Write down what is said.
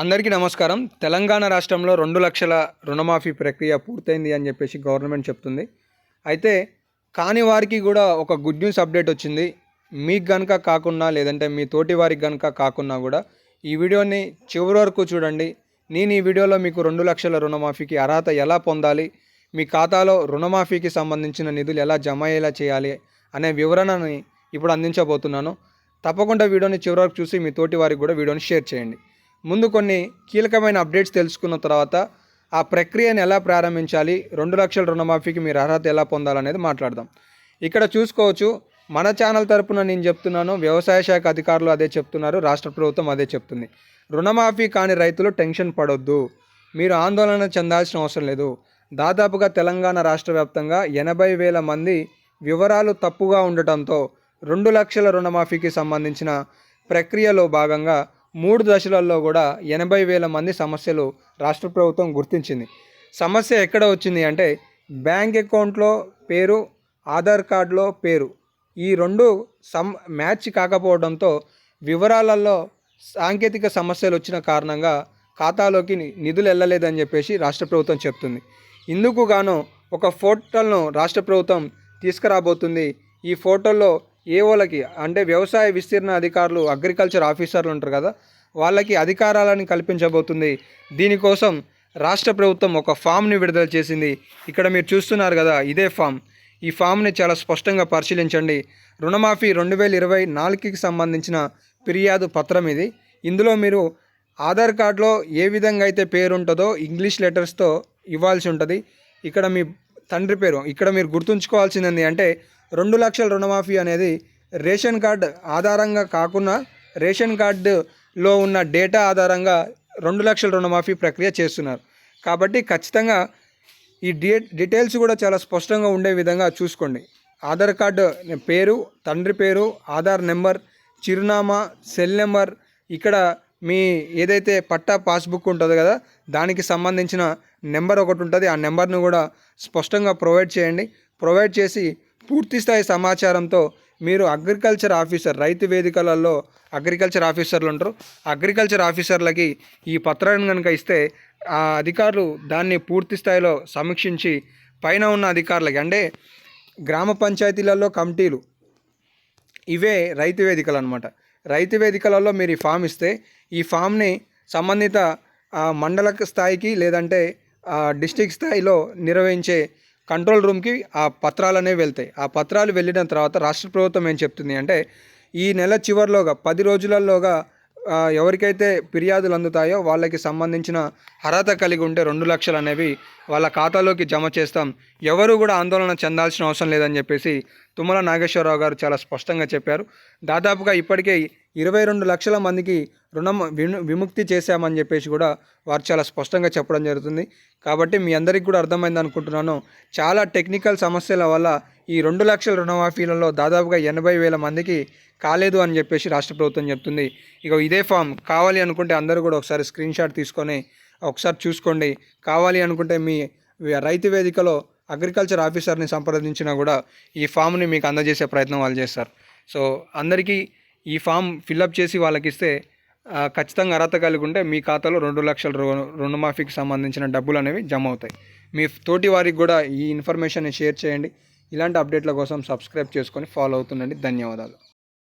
అందరికీ నమస్కారం. తెలంగాణ రాష్ట్రంలో రెండు లక్షల రుణమాఫీ ప్రక్రియ పూర్తయింది అని చెప్పేసి గవర్నమెంట్ చెప్తుంది. అయితే కాని వారికి కూడా ఒక గుడ్ న్యూస్ అప్డేట్ వచ్చింది. మీకు కనుక కాకున్నా లేదంటే మీ తోటి వారికి గనుక కాకున్నా కూడా ఈ వీడియోని చివరి వరకు చూడండి. నేను ఈ వీడియోలో మీకు రెండు లక్షల రుణమాఫీకి అర్హత ఎలా పొందాలి మీ ఖాతాలో రుణమాఫీకి సంబంధించిన నిధులు ఎలా జమ అయ్యేలా చేయాలి అనే వివరణని ఇప్పుడు అందించబోతున్నాను. తప్పకుండా వీడియోని చివరి వరకు చూసి మీ తోటి వారికి కూడా వీడియోని షేర్ చేయండి. ముందు కొన్ని కీలకమైన అప్డేట్స్ తెలుసుకున్న తర్వాత ఆ ప్రక్రియను ఎలా ప్రారంభించాలి రెండు లక్షల రుణమాఫీకి మీరు అర్హత ఎలా పొందాలనేది మాట్లాడదాం. ఇక్కడ చూసుకోవచ్చు మన ఛానల్ తరపున నేను చెప్తున్నాను వ్యవసాయ శాఖ అధికారులు అదే చెప్తున్నారు రాష్ట్ర ప్రభుత్వం అదే చెప్తుంది. రుణమాఫీ కాని రైతులు టెన్షన్ పడొద్దు మీరు ఆందోళన చెందాల్సిన అవసరం లేదు. దాదాపుగా తెలంగాణ రాష్ట్ర వ్యాప్తంగా ఎనభై వేల మంది వివరాలు తప్పుగా ఉండటంతో రెండు లక్షల రుణమాఫీకి సంబంధించిన ప్రక్రియలో భాగంగా మూడు దశలలో కూడా ఎనభై వేల మంది సమస్యలు రాష్ట్ర ప్రభుత్వం గుర్తించింది. సమస్య ఎక్కడ వచ్చింది అంటే బ్యాంక్ అకౌంట్లో పేరు ఆధార్ కార్డులో పేరు. ఈ రెండు సమ్ మ్యాచ్ కాకపోవడంతో వివరాలలో సాంకేతిక సమస్యలు వచ్చిన కారణంగా ఖాతాలోకి నిధులు వెళ్ళలేదని చెప్పేసి రాష్ట్ర ప్రభుత్వం చెప్తుంది. ఇందుకు గాను ఒక ఫోటోను రాష్ట్ర ప్రభుత్వం తీసుకురాబోతుంది. ఈ ఫోటోలో ఏఓలకి అంటే వ్యవసాయ విస్తీర్ణ అధికారులు అగ్రికల్చర్ ఆఫీసర్లు ఉంటారు కదా వాళ్ళకి అధికారాలను కల్పించబోతుంది. దీనికోసం రాష్ట్ర ప్రభుత్వం ఒక ఫామ్ని విడుదల చేసింది. ఇక్కడ మీరు చూస్తున్నారు కదా ఇదే ఫామ్. ఈ ఫామ్ని చాలా స్పష్టంగా పరిశీలించండి. రుణమాఫీ రెండు వేల ఇరవై నాలుగుకి సంబంధించిన ఫిర్యాదు పత్రం ఇది. ఇందులో మీరు ఆధార్ కార్డులో ఏ విధంగా అయితే పేరు ఉంటుందో ఇంగ్లీష్ లెటర్స్తో ఇవ్వాల్సి ఉంటుంది. ఇక్కడ మీ తండ్రి పేరు ఇక్కడ మీరు గుర్తుంచుకోవాల్సింది అంటే రెండు లక్షల రుణమాఫీ అనేది రేషన్ కార్డు ఆధారంగా కాకుండా రేషన్ కార్డులో ఉన్న డేటా ఆధారంగా రెండు లక్షల రుణమాఫీ ప్రక్రియ చేస్తున్నారు. కాబట్టి ఖచ్చితంగా ఈ డీ డీటెయిల్స్ కూడా చాలా స్పష్టంగా ఉండే విధంగా చూసుకోండి. ఆధార్ కార్డు పేరు తండ్రి పేరు ఆధార్ నెంబర్ చిరునామా సెల్ నెంబర్ ఇక్కడ మీ ఏదైతే పట్టా పాస్బుక్ ఉంటుందో కదా దానికి సంబంధించిన నెంబర్ ఒకటి ఉంటుంది. ఆ నెంబర్ను కూడా స్పష్టంగా ప్రొవైడ్ చేయండి. ప్రొవైడ్ చేసి పూర్తి స్థాయి సమాచారంతో మీరు అగ్రికల్చర్ ఆఫీసర్ రైతు వేదికలలో అగ్రికల్చర్ ఆఫీసర్లు ఉంటారు. అగ్రికల్చర్ ఆఫీసర్లకి ఈ పత్రాన్ని కనుక ఇస్తే ఆ అధికారులు దాన్ని పూర్తి స్థాయిలో సమీక్షించి పైన ఉన్న అధికారులకి అంటే గ్రామ పంచాయతీలలో కమిటీలు ఇవే రైతు వేదికలు అనమాట రైతు వేదికలలో మీరు ఈ ఫామ్ ఇస్తే ఈ ఫామ్ని సంబంధిత మండల స్థాయికి లేదంటే డిస్టిక్ స్థాయిలో నిర్వహించే కంట్రోల్ రూమ్కి ఆ పత్రాలు అనేవి వెళ్తాయి. ఆ పత్రాలు వెళ్ళిన తర్వాత రాష్ట్ర ప్రభుత్వం ఏం చెప్తుంది అంటే ఈ నెల చివరిలోగా పది రోజులలోగా ఎవరికైతే ఫిర్యాదులు అందుతాయో వాళ్ళకి సంబంధించిన అర్హత కలిగి ఉంటే రెండు లక్షలు అనేవి వాళ్ళ ఖాతాలోకి జమ చేస్తాం. ఎవరు కూడా ఆందోళన చెందాల్సిన అవసరం లేదని చెప్పేసి తుమ్మల నాగేశ్వరరావు గారు చాలా స్పష్టంగా చెప్పారు. దాదాపుగా ఇప్పటికే ఇరవై రెండు లక్షల మందికి రుణం విను విముక్తి చేశామని చెప్పేసి కూడా వారు చాలా స్పష్టంగా చెప్పడం జరుగుతుంది. కాబట్టి మీ అందరికీ కూడా అర్థమైంది అనుకుంటున్నాను. చాలా టెక్నికల్ సమస్యల వల్ల ఈ రెండు లక్షల రుణమాఫీలలో దాదాపుగా ఎనభై వేల మందికి కాలేదు అని చెప్పేసి రాష్ట్ర ప్రభుత్వం చెప్తుంది. ఇక ఇదే ఫామ్. కావాలి అనుకుంటే అందరూ కూడా ఒకసారి స్క్రీన్ షాట్ తీసుకొని ఒకసారి చూసుకోండి. కావాలి అనుకుంటే మీ రైతు వేదికలో అగ్రికల్చర్ ఆఫీసర్ని సంప్రదించినా కూడా ఈ ఫామ్ని మీకు అందజేసే ప్రయత్నం వాళ్ళు చేస్తారు. సో అందరికీ ఈ ఫామ్ ఫిల్అప్ చేసి వాళ్ళకి ఇస్తే ఖచ్చితంగా అర్హత కలిగి ఉంటే మీ ఖాతాలో రెండు లక్షల రు రుణమాఫీకి సంబంధించిన డబ్బులు అనేవి జమ అవుతాయి. మీ తోటి వారికి కూడా ఈ ఇన్ఫర్మేషన్ షేర్ చేయండి. ఇలాంటి అప్డేట్ల కోసం సబ్స్క్రైబ్ చేసుకొని ఫాలో అవుతుండండి. ధన్యవాదాలు.